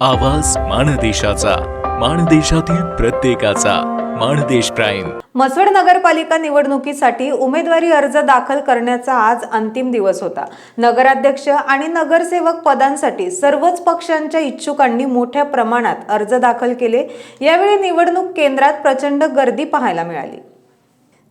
आवाज माणदेशाचा माणदेशातील प्रत्येकाचा माणदेश प्राईम. मसवड नगरपालिका निवडणुकीसाठी उमेदवारी अर्ज दाखल करण्याचा आज अंतिम दिवस होता. नगराध्यक्ष आणि नगरसेवक पदांसाठी सर्वच पक्षांच्या इच्छुकांनी मोठ्या प्रमाणात अर्ज दाखल केले. यावेळी निवडणूक केंद्रात प्रचंड गर्दी पाहायला मिळाली.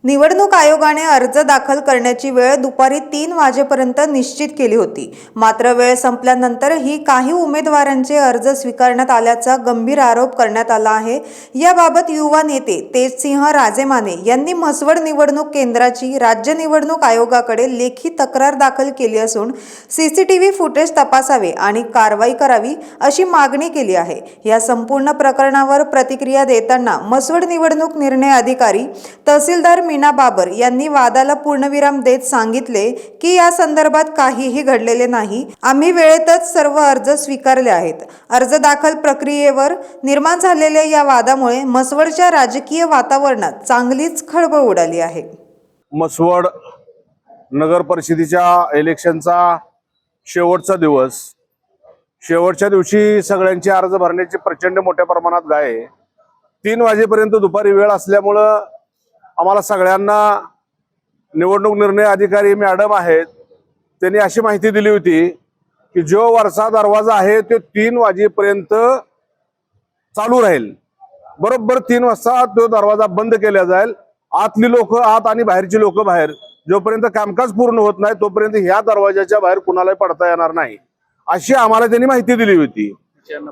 निवडणूक आयोगाने अर्ज दाखल करण्याची वेळ दुपारी तीन वाजेपर्यंत निश्चित केली होती. मात्र वेळ संपल्यानंतरही काही उमेदवारांचे अर्ज स्वीकारण्यात आल्याचा गंभीर आरोप करण्यात आला आहे. याबाबत युवा नेते तेजसिंह राजेमाने यांनी म्हसवड निवडणूक केंद्राची राज्य निवडणूक आयोगाकडे लेखी तक्रार दाखल केली असून सीसीटीव्ही फुटेज तपासावे आणि कारवाई करावी अशी मागणी केली आहे. या संपूर्ण प्रकरणावर प्रतिक्रिया देताना म्हसवड निवडणूक निर्णय अधिकारी तहसीलदार मीना बाबर यांनी वादाला पूर्णविराम देत सांगितले की या संदर्भात काहीही घडलेले नाही. आम्ही वेळेतच सर्व अर्ज स्वीकारले आहेत. अर्ज दाखल प्रक्रियेवर निर्माण झालेल्या या वादामुळे मसवडच्या राजकीय वातावरणात चांगलीच खळबळ उडाली आहे. मसवड नगर परिषदेच्या इलेक्शनचा शेवटचा दिवस शेवटच्या दिवशी सगळ्यांचे अर्ज भरण्याची प्रचंड मोठ्या प्रमाणात गाय आहे. तीन वाजेपर्यंत दुपारी वेळ असल्यामुळं आम्हाला सगळ्यांना निवडणूक निर्णय अधिकारी मॅडम आहेत त्यांनी अशी माहिती दिली होती की जो वरचा दरवाजा आहे तो तीन वाजेपर्यंत चालू राहील. बरोबर तीन वाजता तो दरवाजा बंद केला जाईल. आतली लोक आत आणि बाहेरची लोक बाहेर. जोपर्यंत कामकाज पूर्ण होत नाही तोपर्यंत ह्या दरवाजाच्या बाहेर कुणालाही पडता येणार नाही. अशी आम्हाला त्यांनी माहिती दिली होती.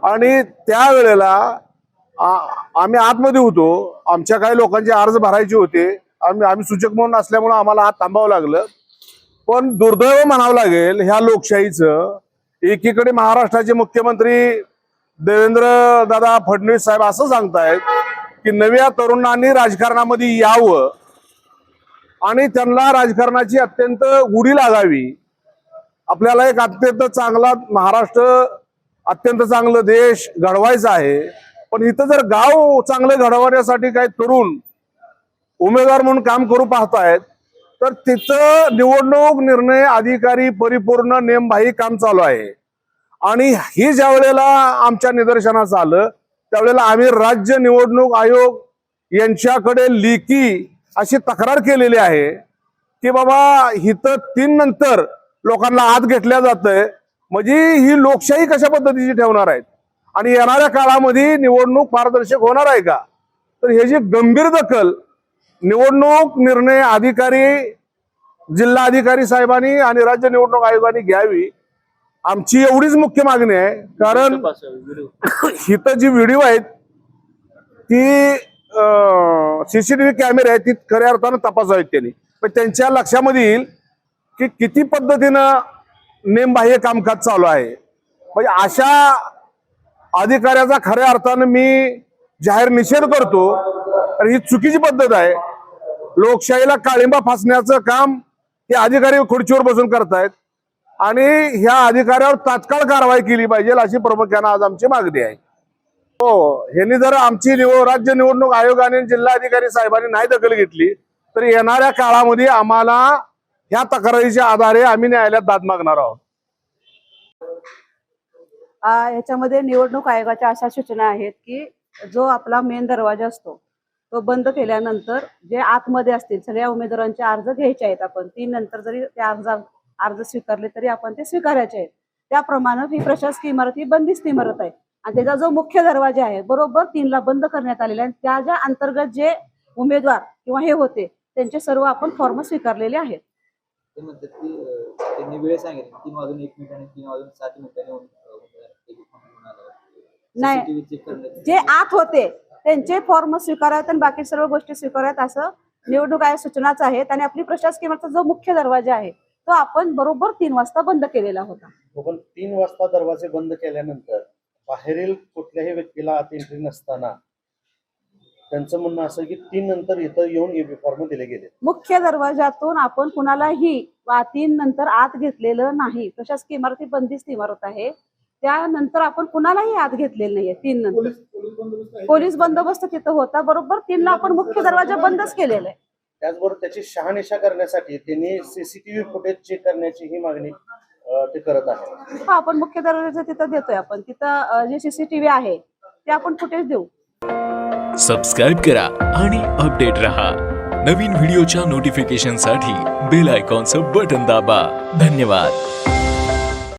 आणि त्यावेळेला आम्ही आतमध्ये होतो. आमच्या काही लोकांचे अर्ज भरायचे होते. आम्ही आम्ही सूचक म्हणून असल्यामुळं आम्हाला आत थांबावं लागलं. पण दुर्दैव म्हणावं लागेल ह्या लोकशाहीचं एकीकडे महाराष्ट्राचे मुख्यमंत्री देवेंद्र दादा फडणवीस साहेब असं सांगतायत की नव्या तरुणांनी राजकारणामध्ये यावं आणि त्यांना राजकारणाची अत्यंत गुढी लागावी. आपल्याला एक अत्यंत चांगला महाराष्ट्र अत्यंत चांगलं देश घडवायचा आहे. पण इथं जर गाव चांगलं घडवण्यासाठी काही तरुण उमेदवार म्हणून काम करू पाहतायत तर तिथं निवडणूक निर्णय अधिकारी परिपूर्ण नेमबाही काम चालू आहे. आणि ही ज्या वेळेला आमच्या निदर्शनास आलं त्यावेळेला आम्ही राज्य निवडणूक आयोग यांच्याकडे लेखी अशी तक्रार केलेली आहे की बाबा इथं तीन नंतर लोकांना आत घेतल्या जातंय म्हणजे ही लोकशाही कशा पद्धतीची ठेवणार आहेत? आणि येणाऱ्या काळामध्ये निवडणूक पारदर्शक होणार आहे का? तर हे जी गंभीर दखल निवडणूक निर्णय अधिकारी जिल्हा अधिकारी साहेबांनी आणि राज्य निवडणूक आयोगाने घ्यावी आमची एवढीच मुख्य मागणी आहे. कारण हिथं जी व्हिडिओ आहेत ती सीसीटीव्ही कॅमेरे आहेत ती खऱ्या अर्थानं तपासावीत त्यांनी. पण त्यांच्या लक्षामध्ये येईल की किती पद्धतीनं नेमबाह्य कामकाज चालू आहे. म्हणजे अशा अधिकाऱ्याचा खऱ्या अर्थानं मी जाहीर निषेध करतो. तर ही चुकीची पद्धत आहे. लोकशाहीला काळिंबा फासण्याचं काम हे अधिकारी खुर्चीवर बसून करतायत. आणि ह्या अधिकाऱ्यावर तात्काळ कारवाई केली पाहिजे अशी प्रामुख्यानं आज आमची मागणी आहे. हो ह्यांनी जर आमची निवड राज्य निवडणूक आयोगाने जिल्हाधिकारी साहेबांनी नाही दखल घेतली तर येणाऱ्या काळामध्ये आम्हाला ह्या तक्रारीच्या आधारे आम्ही न्यायालयात दाद मागणार आहोत. याच्यामध्ये निवडणूक आयोगाच्या अशा सूचना आहेत की जो आपला मेन दरवाजा असतो तो बंद केल्यानंतर जे आतमध्ये असतील सगळ्या उमेदवारांचे अर्ज घ्यायचे आहेत आपण तीन नंतर जरी ते अर्ज अर्ज स्वीकारले तरी आपण ते स्वीकारायचे आहेत. त्याप्रमाणे ही प्रशासकीय इमारत ही बंदिस्त इमारत आहे. आणि त्याचा जो मुख्य दरवाजा आहे बरोबर तीनला बंद करण्यात आलेला आहे. त्या त्याच्या अंतर्गत जे उमेदवार किंवा हे होते त्यांचे सर्व आपण फॉर्म स्वीकारलेले आहेत. ते म्हणतात की त्यांनी वेळ सांगितली तीन वाजून एक तीन वाजून सात होऊन- अं, उमेदवार एक एक होऊन आला. नाही. जे आत होते त्यांचे फॉर्म स्वीकारावेत आणि बाकी सर्व गोष्टी स्वीकाराव्यात असं निवडणूक आयोग सूचनाच आहेत. आणि आपली प्रशासकीय जो मुख्य दरवाजा आहे तो आपण बरोबर तीन वाजता बंद केलेला होता. पण तीन वाजता दरवाजे बंद केल्यानंतर बाहेरील कुठल्याही व्यक्तीला आत एंट्री नसताना त्यांचं म्हणणं असं की तीन नंतर इथं येऊन फॉर्म दिले गेले. मुख्य दरवाजातून आपण कुणालाही वा तीन नंतर आत घेतलेलं नाही. प्रशासकीय इमारत ही बंदिस्त इमारत आहे. त्यानंतर आपण कुणालाही आत घेतलेलं नाहीये तीन नंतर. पोलीस बंदोबस्त तिथं होता बरोबर? तीनला आपण मुख्य दरवाजा बंदच केलेला आहे. त्याचबरोबर त्याची शहानिशा करण्यासाठी त्यांनी सीसीटीव्ही फुटेज चेक करण्याची ही मागणी ते करत आहे हा आपण मुख्य दरवाजा तिथं देतोय आपण. तिथं जे सीसीटीव्ही आहे ते आपण फुटेज देऊ. सबस्क्राईब करा आणि अपडेट रहा. नवीन व्हिडिओच्या नोटिफिकेशनसाठी बेल आयकॉनचं बटन दाबा. धन्यवाद.